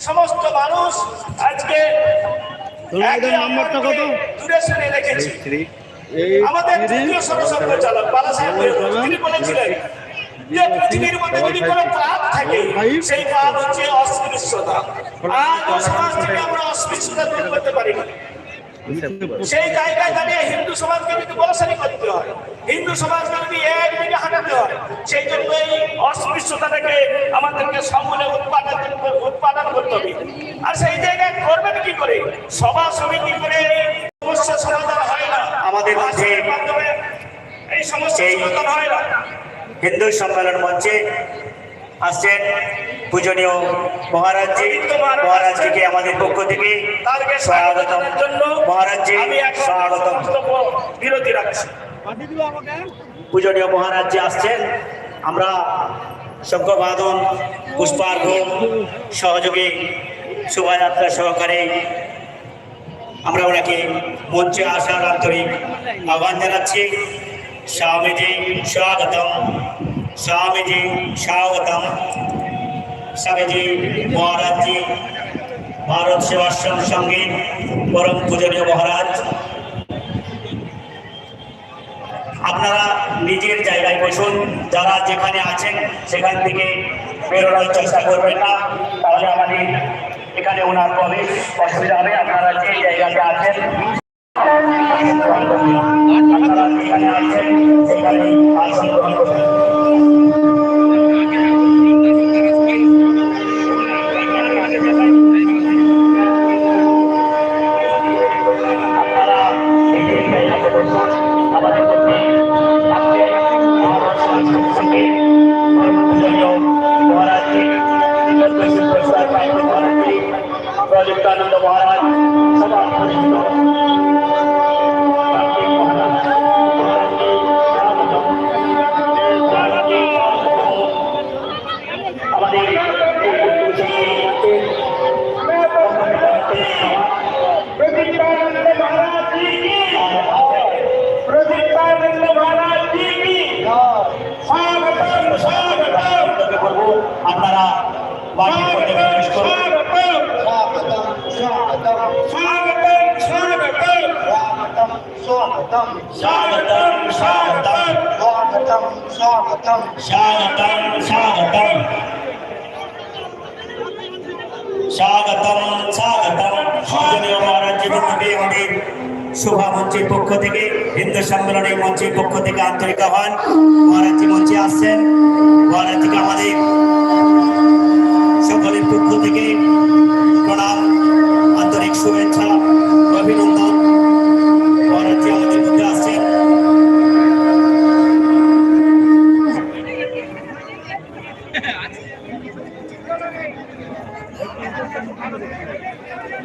সমস্ত মানুষ আজকে তোমাদের একে নাম্বারটা অপরকে কত? দূরে সরে রেখেছি। আমাদের থ্রি তৃতীয় সর্বসংঘ চালক বালা সাহেব তিনি বলেছিলেন যে পৃথিবীর মধ্যে যদি কোনো পাপ থাকে সেই পাপ হচ্ছে অস্পৃশ্যতা। আজ সমাজ থেকে আমরা অস্পৃশ্যতা দূর করতে পারি না। সেই জায়গায় দাঁড়িয়ে হিন্দু সমাজকে যদি বলসারি করতে হয় হিন্দু সমাজকে যদি এক দিকে হাঁটাতে হয় সেই জন্য এই অস্পৃশ্যতাটাকে আমাদেরকে সমূলে উৎপাদন উৎপাদন করতে হবে। আর সেই জায়গায় করবেন কি করে? সভা সমিতি করে সমস্যা সমাধান হয় না। আমাদের মধ্যে মাধ্যমে এই সমস্যা সমাধান হয় না। হিন্দু সম্মেলন মঞ্চে আসছেন পূজনীয় মহারাজজি। মহারাজজিকে আমাদের পক্ষ থেকে স্বাগতম। মহারাজজি, স্বাগতম। বিরতি রাখছি পূজনীয় মহারাজজি আসছেন। আমরা শঙ্করবাদন পুষ্পার্ঘ সহযোগী শোভাযাত্রা সহকারে আমরা ওনাকে মঞ্চে আসার আন্তরিক আহ্বান জানাচ্ছি। স্বামীজি, স্বাগতম। স্বামীজি, স্বাগতম। স্বামীজি, মহারাজজি, ভারত সেবাশ্রম সংগীত পরম পূজনীয় মহারাজ। আপনারা নিজের জায়গায় বসুন, যারা যেখানে আছেন, সেখান থেকে বেরোনোর চেষ্টা করবেন না। তাহলে আমাদের এখানে ওনার প্রবেশ অসুবিধা হবে। আপনারা যে জায়গাতে আছেন আছেন, সেখানে প্রদীপ্তানন্দ মহারাজ সভা சாமதம் சாமதம் சாமதம் ராமதம் சுவாகதம் சாமதம் சாமதம் சுவாகதம் சுவாகதம் சாகதம் சாகதம் স্বাগতম স্বাগতম। সম্মানীয় মহারাজ জীবন নবী শোভা মঞ্চের পক্ষ থেকে হিন্দু সম্মেলনের মঞ্চের পক্ষ থেকে আন্তরিক হন মহারাজি মঞ্চে আসছেন মহারাজিকে আমাদের সকলের পক্ষ থেকে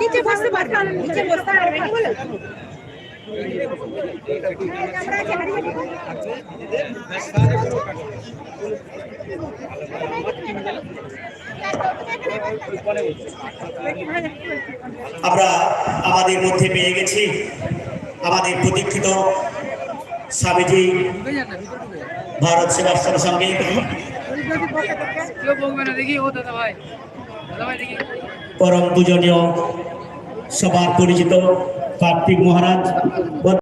নিচে বসতে পারব না। নিচে বসতে বলে আমরা আমাদের মধ্যে পেয়ে গেছি আমাদের প্রতীক্ষিত স্বামীজি ভারত সেবাশ্রমের সঙ্গে। পরম পূজনীয় সবার পরিচিত কার্তিক মহারাজ।